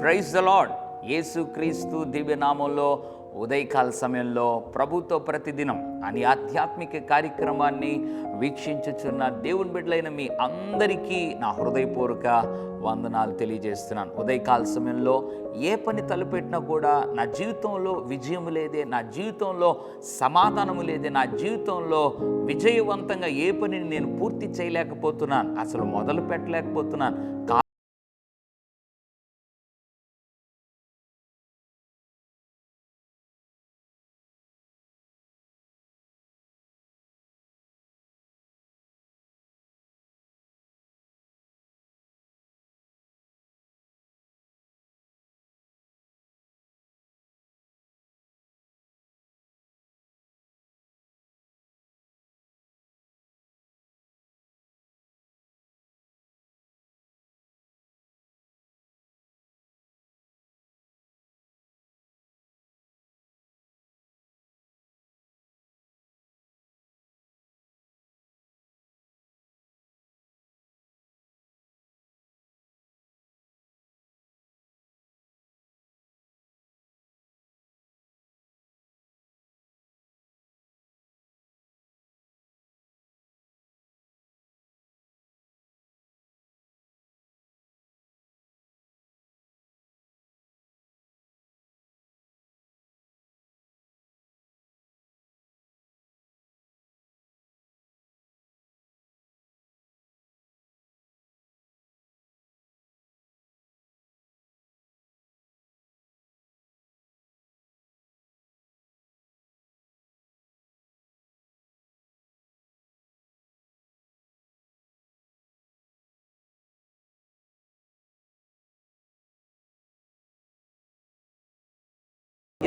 Praise the lord యేసుక్రీస్తు దివ్యనామంలో ఉదయకాల సమయంలో ప్రభుతో ప్రతిదినం అని ఆధ్యాత్మిక కార్యక్రమాన్ని వీక్షించుచున్న దేవుని బిడ్డలైన మీ అందరికీ నా హృదయపూర్వక వందనాలు తెలియజేస్తున్నాను. ఉదయకాల సమయంలో ఏ పని తలపెట్టినా కూడా నా జీవితంలో విజయం లేదే నా జీవితంలో సమాధానము లేదే నా జీవితంలో విజయవంతంగా ఏ పనిని నేను పూర్తి చేయలేకపోతున్నాను. అసలు మొదలు పెట్టలేకపోతున్నాను.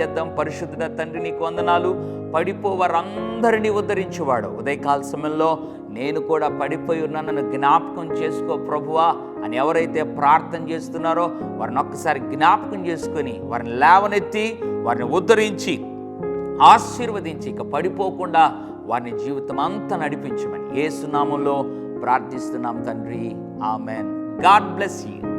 చేద్దాం. పరిశుద్ధుడ తండ్రి నీకు వందనాలు. పడిపోవారందరినీ ఉద్ధరించేవాడు. ఉదయకాల సమయంలో నేను కూడా పడిపోయి ఉన్నానని జ్ఞాపకం చేసుకో ప్రభువా అని ఎవరైతే ప్రార్థన చేస్తున్నారో వారిని ఒక్కసారి జ్ఞాపకం చేసుకొని వారిని లేవనెత్తి వారిని ఉద్ధరించి ఆశీర్వదించి ఇక పడిపోకుండా వారిని జీవితం అంతా నడిపించమని ఏసునామంలో ప్రార్థిస్తున్నాం తండ్రి. ఆమెన్. God bless you.